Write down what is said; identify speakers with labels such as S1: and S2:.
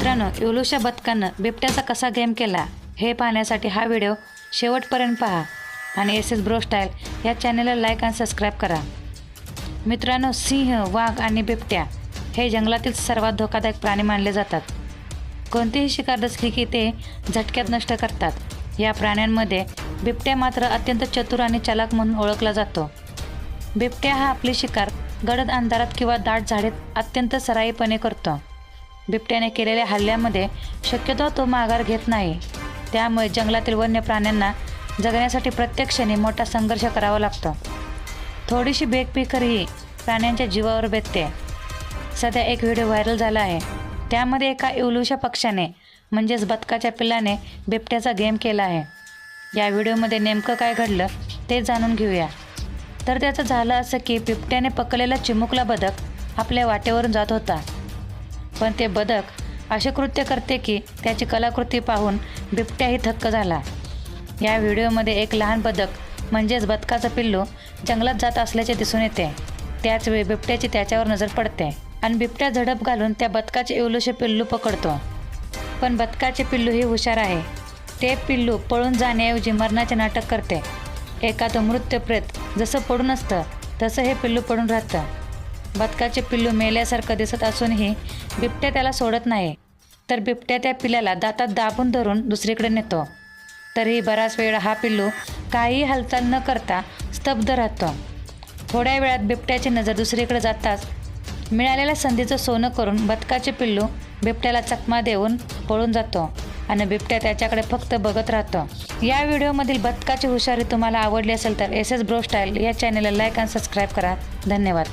S1: मित्रांनो इवलूशा बदकानं बिबट्याचा कसा गेम केला हे पाहण्यासाठी हा व्हिडिओ शेवटपर्यंत पहा. आणि एस एस ब्रो स्टाईल या चॅनलला लाईक आणि सबस्क्राईब करा. मित्रांनो सिंह वाघ आणि बिबट्या हे जंगलातील सर्वात धोकादायक प्राणी मानले जातात. कोणतीही शिकार दसली की ते झटक्यात नष्ट करतात. या प्राण्यांमध्ये बिबट्या मात्र अत्यंत चतुर आणि चालाक म्हणून ओळखला जातो. बिबट्या हा आपली शिकार गडद अंधारात किंवा दाट झाडेत अत्यंत सराईपणे करतो. बिबट्याने केलेल्या हल्ल्यामध्ये शक्यतो तो माघार घेत नाही. त्यामुळे जंगलातील वन्य प्राण्यांना जगण्यासाठी प्रत्येक क्षणी मोठा संघर्ष करावा लागतो. थोडीशी बेकपिकर ही प्राण्यांच्या जीवावर बेतते सध्या एक व्हिडिओ व्हायरल झाला आहे. त्यामध्ये एका इवलूशा पक्षाने म्हणजेच बदकाच्या पिल्लाने बिबट्याचा गेम केला आहे. या व्हिडिओमध्ये नेमकं काय घडलं ते जाणून घेऊया. तर त्याचं झालं असं की बिबट्याने पकडलेला चिमुकला बदक आपल्या वाटेवरून जात होता. पण ते बदक असे कृत्य करते की त्याची कलाकृती पाहून बिबट्याही थक्क झाला. या व्हिडिओमध्ये एक लहान बदक म्हणजेच बदकाचं पिल्लू जंगलात जात असल्याचे दिसून येते. त्याचवेळी बिबट्याची त्याच्यावर नजर पडते आणि बिबट्या झडप घालून त्या बदकाचे इवलूशे पिल्लू पकडतो. पण बदकाचे पिल्लूही हुशार आहे. ते पिल्लू पळून जाण्याऐवजी मरणाचे नाटक करते. एखादं मृत्यप्रेत जसं पडून असतं तसं हे पिल्लू पडून राहतं. बदकाचे पिल्लू मेल्यासारखं दिसत असूनही बिबट्या त्याला सोडत नाही. तर बिबट्या त्या पिल्ल्याला दातात दाबून धरून दुसरीकडे नेतो. तरीही बराच वेळ हा पिल्लू काहीही हालचाल न करता स्तब्ध राहतो. थोड्या वेळात बिबट्याची नजर दुसरीकडे जाताच मिळालेल्या संधीचं सोनं करून बदकाचे पिल्लू बिबट्याला चकमा देऊन पळून जातो आणि बिबट्या त्याच्याकडे फक्त बघत राहतो. या व्हिडिओमधील बदकाची हुशारी तुम्हाला आवडली असेल तर एस एस ब्रो स्टाईल या चॅनलला लाईक आणि सबस्क्राईब करा. धन्यवाद.